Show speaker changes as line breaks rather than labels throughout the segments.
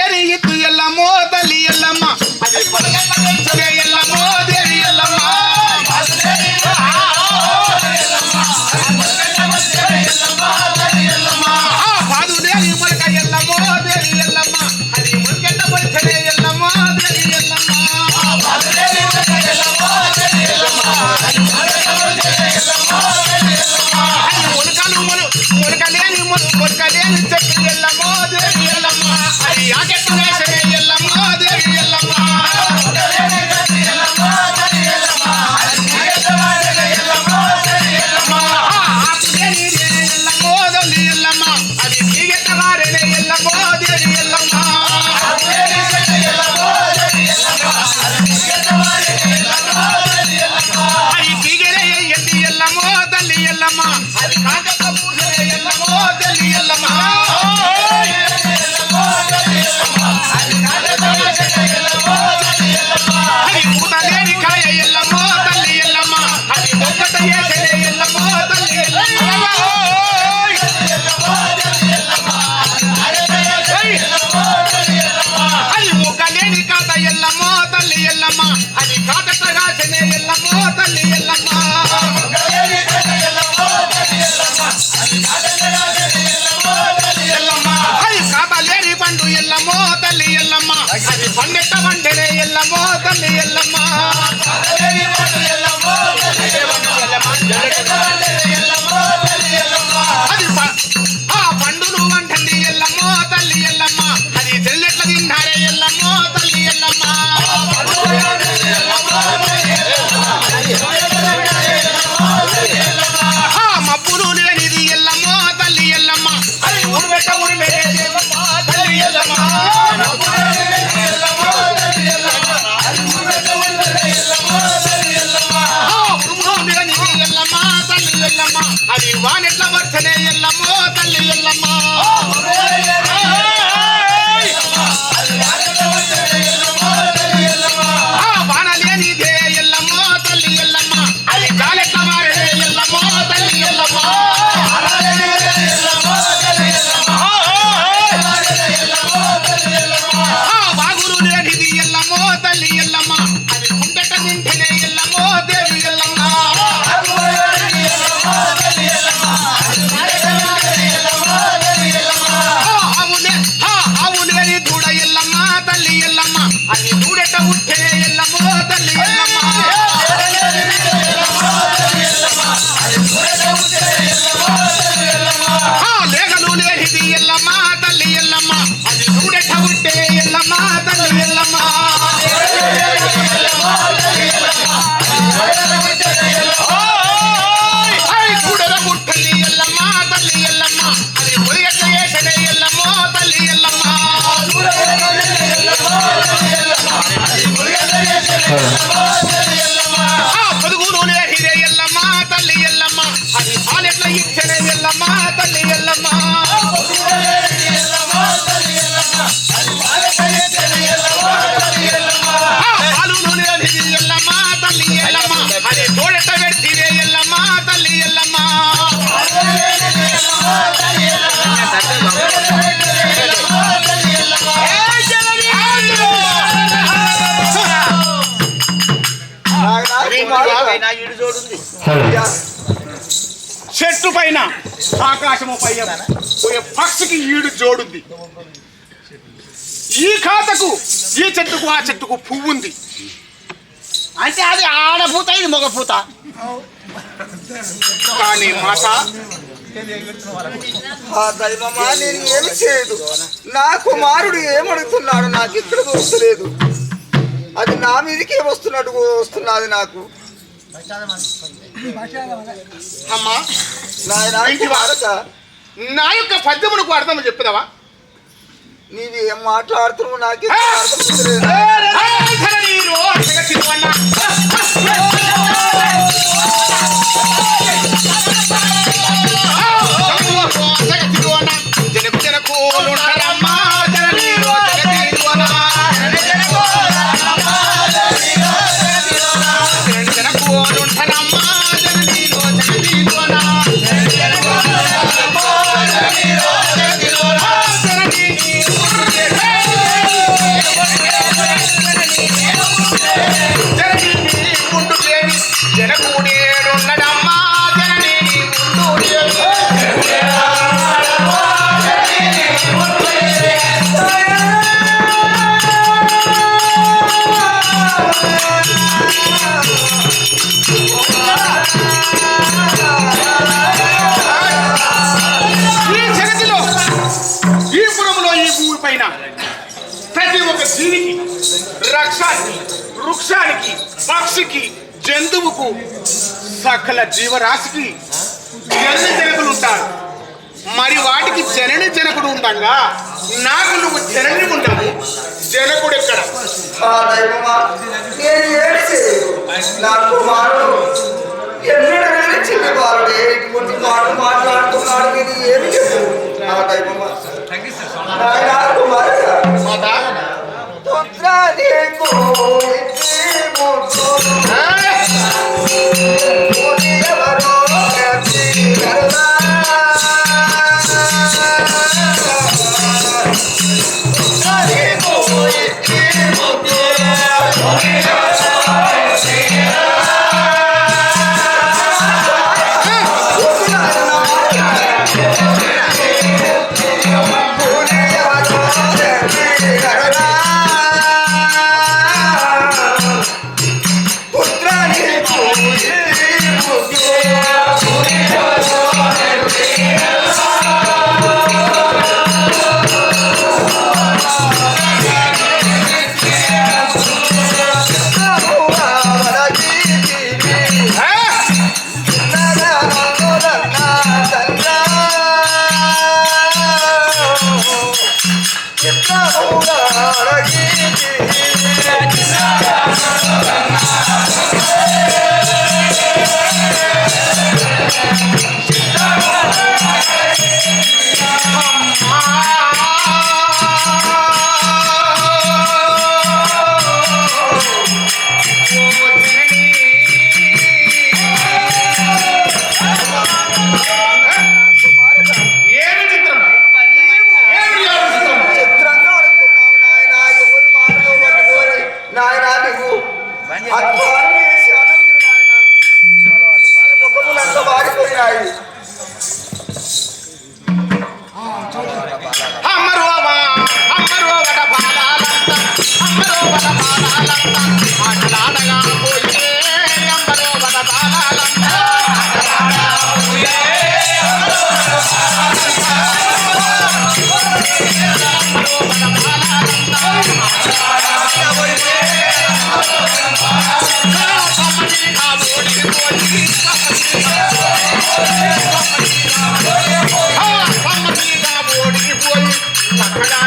ಎರಿಯಿತು ಎಲ್ಲಮ್ಮೋ ತಲ್ಲಿ ಎಲ್ಲಮ್ಮ ಎಲ್ಲಮ್ಮೋ ದೇವಿ ಎಲ್ಲಮ್ಮ ಬಾದುದೇವಿ ಮೂಲಕ ಎಲ್ಲಮ್ಮೋ ದೇವಿ ಎಲ್ಲಮ್ಮ ಅಲ್ಲಿ ಮುಲ್ಕೆಂಡ ಪರಿಸರೆ ಎಲ್ಲಮ್ಮೋ ದೇವಿ ಎಲ್ಲಮ್ಮ ಮುಲ್ಕನು ಮುಲು ಮುಲ್ಕಲೇನು ಮುಲು ಮುಲ್ಕಲೇನು చెట్టు పైన ఆకాశము పైన పోయే పక్షికి ఈడు జోడుంది. ఈ ఖాతకు ఈ చెట్టుకు ఆ చెట్టుకు పువ్వు ఉంది
అంటే అది ఆడపూత ఇది మగభూత.
కానీ మాట
నేను ఏమి చేయదు. నా కుమారుడు ఏమడుగుతున్నాడు నాకు ఇక్కడ వస్తలేదు అది నా మీదకి వస్తున్నట్టు వస్తున్నది నాకు.
అమ్మా ఇంటి
వారక
నా యొక్క పద్యమునకు అర్థం చెప్పదవా
నీవి ఏం మాట్లాడుతున్నావు నాకే అర్థం
వృక్షానికి పక్షికి జంతువుకు సకల జీవరాశికి జనని జనకులు ఉంటారు. మరి వాటికి జనని జనకుడు ఉండగా? నాకు నువ్వు జనని ఉండవు. జనకుడు ఎక్కడ?
మాట్లాడుతున్నాడు ఏమి చెప్పు
Thank
you.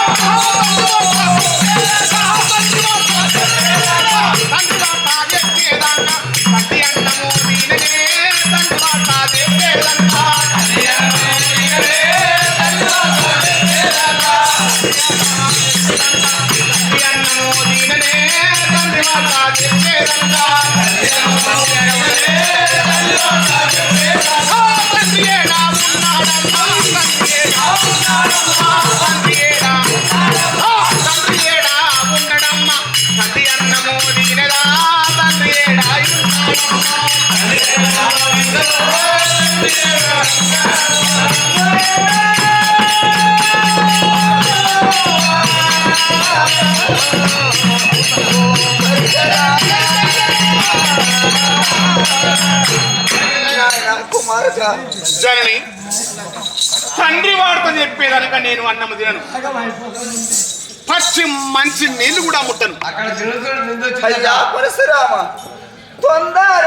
Oh,
జనని తండ్రి వార్త చెప్పేదనక నేను అన్నము తినను పచ్చి మంచి నీళ్ళు కూడా ముట్టను
పరశురామ తొందర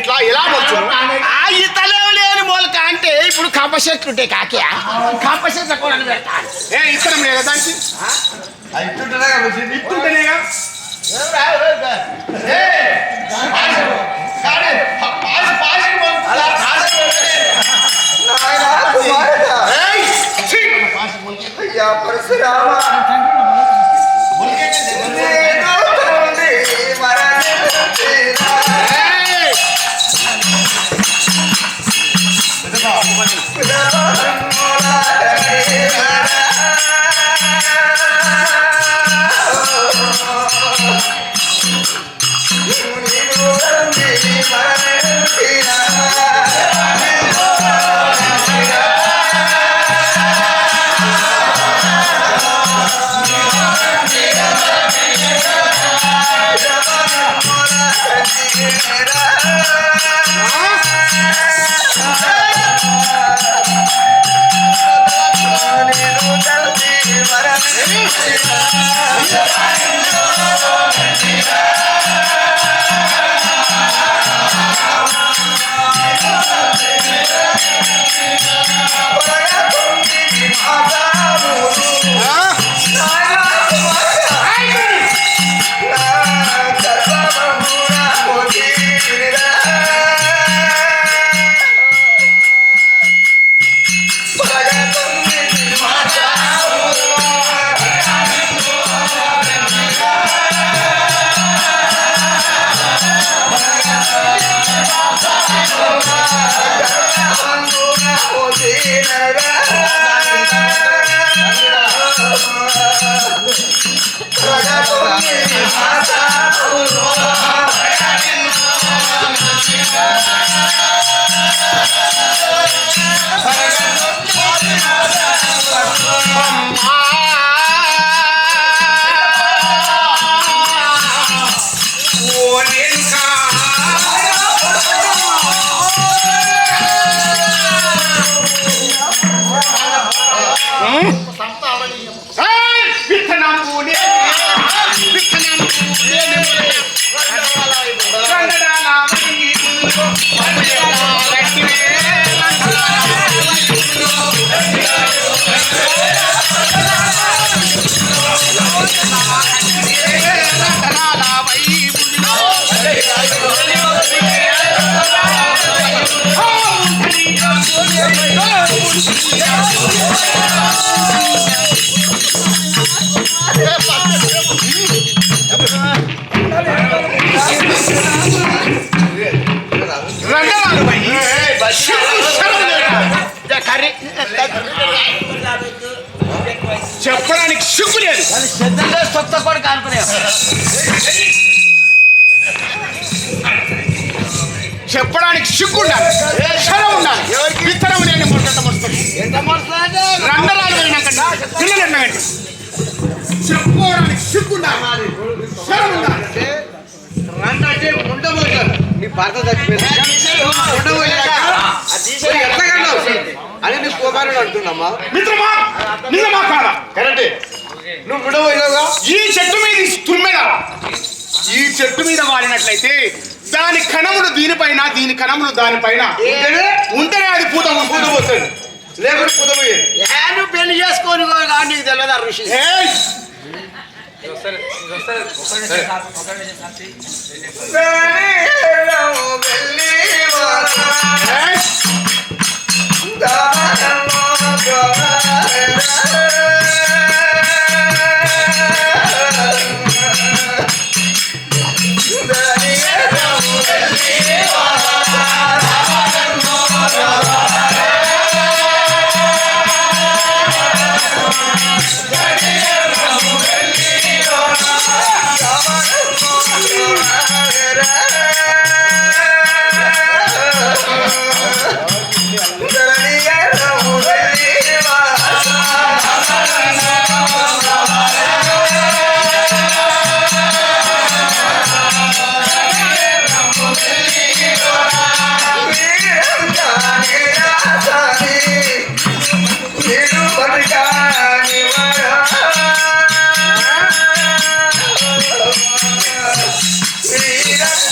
ఎట్లా ఎలా వచ్చును
ఆ ఇతలే లేని మూలక అంటే ఇప్పుడు కంప చెట్లు ఉంటాయి కాకి. కంప చెట్లు
ఏ ఇతరం లేదా దానికి? Yes, I
know.
చెప్పడానికి సిగ్గు లేదు.
సొత్త కూడా కానుకునే
చెప్పడానికి సిగ్గు ఉండాలి శరం ఉండాలి విత్తనం లేని
మోసలాగా
రంగనాలు పోయినాక పిల్లలు ఎన్నగండి చెప్పుకోవడానికి సిగ్గు ఉండాలి శరం ఉండాలి
ఉండబోయారు నీ భర్త కన్నావు అని నీ కుమారుడు అంటున్నామా
మిత్రమా నిజమా కాదా
కరెక్టే నువ్వు
ఈ చెట్టు మీద తుమ్మెద ఈ చెట్టు మీద వాలినట్లయితే దాని కణములు దీనిపైన దీని కణములు దానిపైన
ఉంటేనే
అది పూత
పూత పోతుంది లేకుంటే
నువ్వు పెళ్ళి చేసుకొని కానీ నీకు తెలియదు ఆ ఋషి
ఏయ్!
Yeah.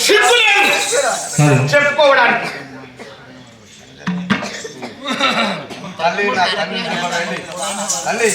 సిగ్గు లేదు చెప్పుకోవడానికి.
తల్లి నా తల్లి